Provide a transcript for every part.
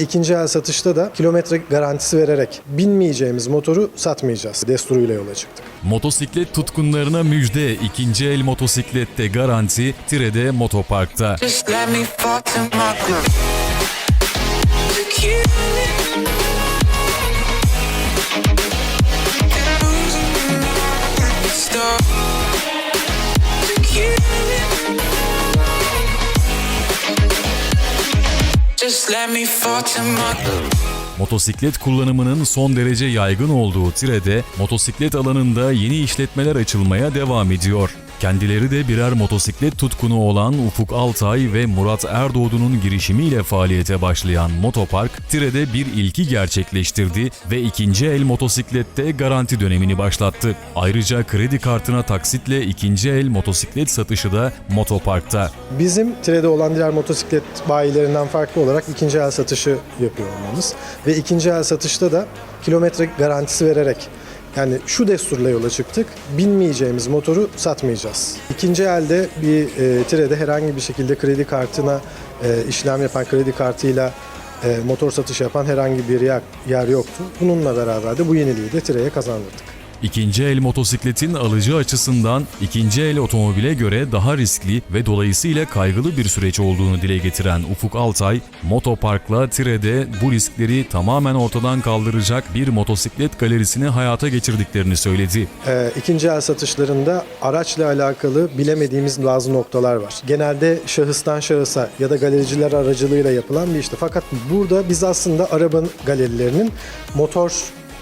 İkinci el satışta da kilometre garantisi vererek binmeyeceğimiz motoru satmayacağız. Desturuyla yola çıktık. Motosiklet tutkunlarına müjde. ikinci el motosiklette garanti Tire'de Motopark'ta. Just Motosiklet kullanımının son derece yaygın olduğu Tire'de motosiklet alanında yeni işletmeler açılmaya devam ediyor. Kendileri de birer motosiklet tutkunu olan Ufuk Altay ve Murat Erdoğdu'nun girişimiyle faaliyete başlayan Motopark, Tire'de bir ilki gerçekleştirdi ve ikinci el motosiklette garanti dönemini başlattı. Ayrıca kredi kartına taksitle ikinci el motosiklet satışı da Motopark'ta. Bizim Tire'de olan diğer motosiklet bayilerinden farklı olarak ikinci el satışı yapıyor olmamız. Ve ikinci el satışta da kilometre garantisi vererek yani şu desturla yola çıktık. Binmeyeceğimiz motoru satmayacağız. İkinci elde bir e, Tire'de herhangi bir şekilde kredi kartına e, işlem yapan kredi kartıyla e, motor satış yapan herhangi bir yer, yer yoktu. Bununla beraber de bu yeniliği de Tire'ye kazandırdık. İkinci el motosikletin alıcı açısından ikinci el otomobile göre daha riskli ve dolayısıyla kaygılı bir süreç olduğunu dile getiren Ufuk Altay, Motopark'la Tire'de bu riskleri tamamen ortadan kaldıracak bir motosiklet galerisini hayata geçirdiklerini söyledi. Ee, ikinci el satışlarında araçla alakalı bilemediğimiz bazı noktalar var. Genelde şahıstan şahısa ya da galericiler aracılığıyla yapılan bir işte. Fakat burada biz aslında arabanın galerilerinin motor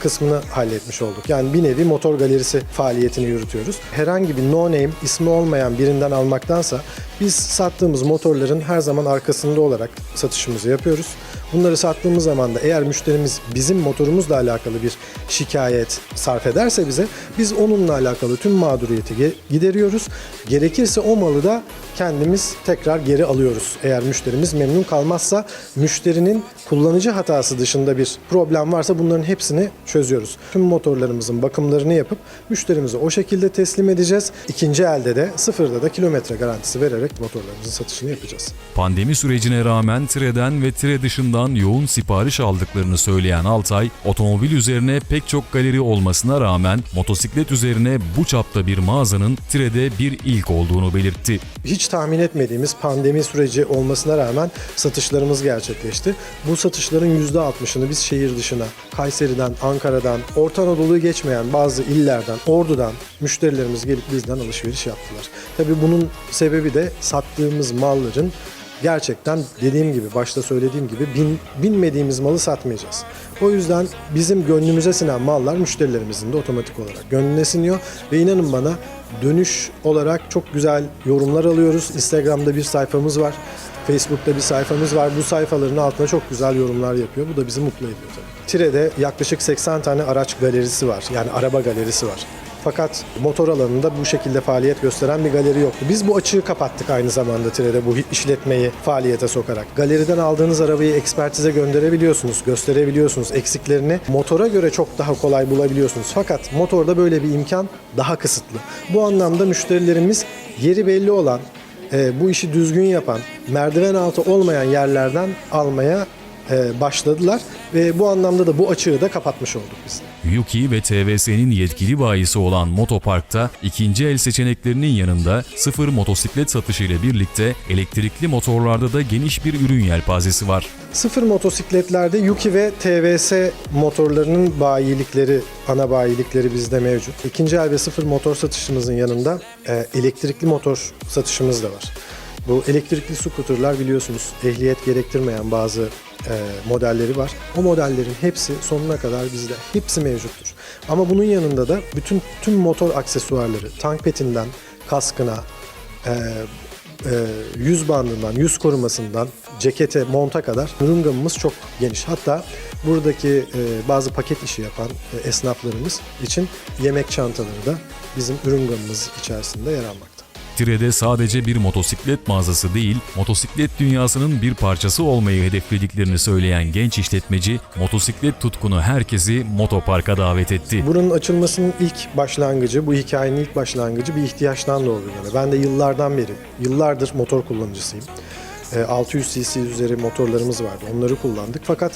kısmını halletmiş olduk. Yani bir nevi motor galerisi faaliyetini yürütüyoruz. Herhangi bir no name ismi olmayan birinden almaktansa biz sattığımız motorların her zaman arkasında olarak satışımızı yapıyoruz. Bunları sattığımız zaman da eğer müşterimiz bizim motorumuzla alakalı bir şikayet sarf ederse bize biz onunla alakalı tüm mağduriyeti gideriyoruz. Gerekirse o malı da kendimiz tekrar geri alıyoruz. Eğer müşterimiz memnun kalmazsa müşterinin kullanıcı hatası dışında bir problem varsa bunların hepsini çözüyoruz. Tüm motorlarımızın bakımlarını yapıp müşterimize o şekilde teslim edeceğiz. İkinci elde de sıfırda da kilometre garantisi vererek motorlarımızın satışını yapacağız. Pandemi sürecine rağmen Tire'den ve Tire dışından yoğun sipariş aldıklarını söyleyen Altay, otomobil üzerine pek çok galeri olmasına rağmen motosiklet üzerine bu çapta bir mağazanın Tire'de bir ilk olduğunu belirtti. hiç tahmin etmediğimiz pandemi süreci olmasına rağmen satışlarımız gerçekleşti. Bu satışların %60'ını biz şehir dışına, Kayseri'den, Ankara'dan, Orta Anadolu'yu geçmeyen bazı illerden, Ordu'dan müşterilerimiz gelip bizden alışveriş yaptılar. Tabii bunun sebebi de sattığımız malların gerçekten dediğim gibi başta söylediğim gibi bin, binmediğimiz malı satmayacağız. O yüzden bizim gönlümüze sinen mallar müşterilerimizin de otomatik olarak gönlüne siniyor ve inanın bana dönüş olarak çok güzel yorumlar alıyoruz. Instagram'da bir sayfamız var. Facebook'ta bir sayfamız var. Bu sayfaların altına çok güzel yorumlar yapıyor. Bu da bizi mutlu ediyor tabii. Tire'de yaklaşık 80 tane araç galerisi var. Yani araba galerisi var. Fakat motor alanında bu şekilde faaliyet gösteren bir galeri yoktu. Biz bu açığı kapattık aynı zamanda Tire'de bu işletmeyi faaliyete sokarak. Galeriden aldığınız arabayı ekspertize gönderebiliyorsunuz, gösterebiliyorsunuz. Eksiklerini motora göre çok daha kolay bulabiliyorsunuz. Fakat motorda böyle bir imkan daha kısıtlı. Bu anlamda müşterilerimiz yeri belli olan, e, bu işi düzgün yapan, merdiven altı olmayan yerlerden almaya başladılar ve bu anlamda da bu açığı da kapatmış olduk biz. Yuki ve TVS'nin yetkili bayisi olan Motopark'ta ikinci el seçeneklerinin yanında sıfır motosiklet satışı ile birlikte elektrikli motorlarda da geniş bir ürün yelpazesi var. Sıfır motosikletlerde Yuki ve TVS motorlarının bayilikleri, ana bayilikleri bizde mevcut. İkinci el ve sıfır motor satışımızın yanında e, elektrikli motor satışımız da var. Bu elektrikli scooterlar biliyorsunuz ehliyet gerektirmeyen bazı e, modelleri var. O modellerin hepsi sonuna kadar bizde. Hepsi mevcuttur. Ama bunun yanında da bütün tüm motor aksesuarları, tank petinden kaskına, e, e, yüz bandından, yüz korumasından cekete, monta kadar ürün gamımız çok geniş. Hatta buradaki e, bazı paket işi yapan e, esnaflarımız için yemek çantaları da bizim ürün gamımız içerisinde yer almakta. Tire'de sadece bir motosiklet mağazası değil, motosiklet dünyasının bir parçası olmayı hedeflediklerini söyleyen genç işletmeci, motosiklet tutkunu herkesi Motopark'a davet etti. Bunun açılmasının ilk başlangıcı, bu hikayenin ilk başlangıcı bir ihtiyaçtan doğdu yani. Ben de yıllardan beri, yıllardır motor kullanıcısıyım. E, 600 cc üzeri motorlarımız vardı. Onları kullandık. Fakat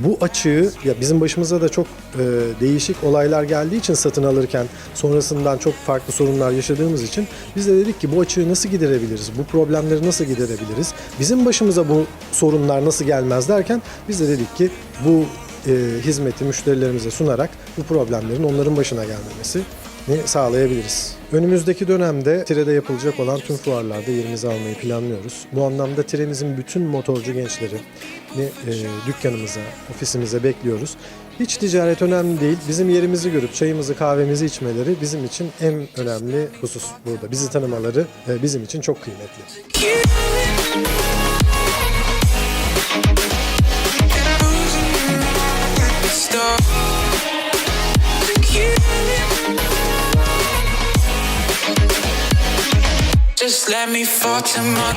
bu açığı ya bizim başımıza da çok e, değişik olaylar geldiği için satın alırken sonrasından çok farklı sorunlar yaşadığımız için biz de dedik ki bu açığı nasıl giderebiliriz? Bu problemleri nasıl giderebiliriz? Bizim başımıza bu sorunlar nasıl gelmez derken biz de dedik ki bu e, hizmeti müşterilerimize sunarak bu problemlerin onların başına gelmemesi sağlayabiliriz. Önümüzdeki dönemde Tire'de yapılacak olan tüm fuarlarda yerimizi almayı planlıyoruz. Bu anlamda Tire'mizin bütün motorcu gençleri e, dükkanımıza, ofisimize bekliyoruz. Hiç ticaret önemli değil. Bizim yerimizi görüp çayımızı, kahvemizi içmeleri bizim için en önemli husus burada. Bizi tanımaları e, bizim için çok kıymetli. Just let me fall to my